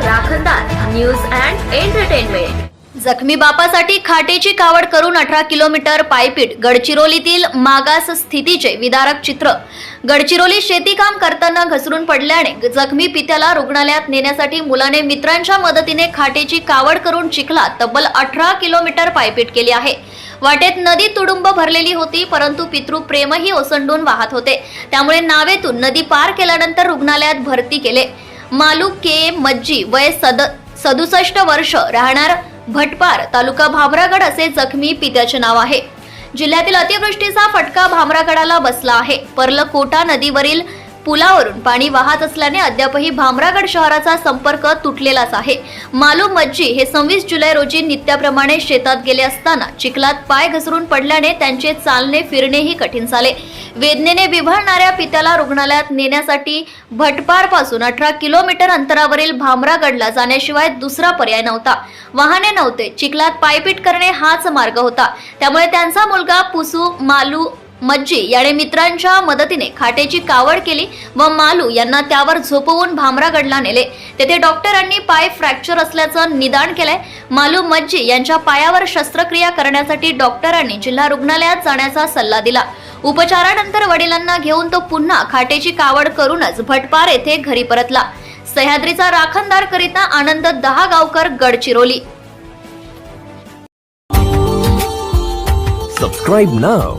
राखणदार news and entertainment जखमी बापासाठी खाटेची कावड करून अठरा किलोमीटर पायपीट गडचिरोलीतील मागास स्थितीचे विदारक चित्र. गडचिरोली शेती काम करताना घसरून पडल्याने जखमी पित्याला रुग्णालयात नेण्यासाठी मुलाने मित्रांच्या मदतीने खाटेची कावड करून चिखला तब्बल अठरा किलोमीटर पायपीट केली आहे. वाटेत नदी तुडुंब भरलेली होती परंतु पितृ प्रेमही ओसंडून वाहत होते. त्यामुळे नावेतून नदी पार केल्यानंतर रुग्णालयात भरती केले. मालू के मज्जी वय सद सदुसष्ट वर्ष राहणार भटपार तालुका भामरागड असे जखमी पित्याचे नाव आहे. जिल्ह्यातील अतिवृष्टीचा फटका भामरागडाला बसला आहे. पर्लकोटा नदीवरील पुलावरून पाणी वाहत असल्याने अद्यापही भामरागड शहराचा संपर्क तुटलेलाच आहे. मालू मज्जी हे सव्वीस जुलै रोजी नित्याप्रमाणे शेतात गेले असताना चिखलात पाय घसरून पडल्याने त्यांचे चालणे फिरणेही कठीण झाले. वेदनेने विव्हळणाऱ्या पित्याला रुग्णालयात नेण्यासाठी भटपारपासून अठरा किलोमीटर अंतरावरील भामरागडला जाण्याशिवाय दुसरा पर्याय नव्हता. वाहने नव्हते. चिखलात पायपीट करणे हाच मार्ग होता. त्यामुळे त्यांचा मुलगा पुसू मालू मज्जी याने मित्रांच्या मदतीने खाटेची कावड केली व मालू यांना त्यावर झोपवून भामरागडला नेले. तेथे डॉक्टरांनी पाय फ्रॅक्चर असल्याचं निदान केलंय. मालू मज्जी यांच्या पायावर शस्त्रक्रिया करण्यासाठी डॉक्टरांनी जिल्हा रुग्णालयात जाण्याचा सल्ला दिला. उपचारानंतर वडिलांना घेऊन तो पुन्हा खाटेची कावड करूनच भटपार येथे घरी परतला. सह्याद्रीचा राखणदार करिता आनंद दहा Gavkar Gadchiroli. Subscribe now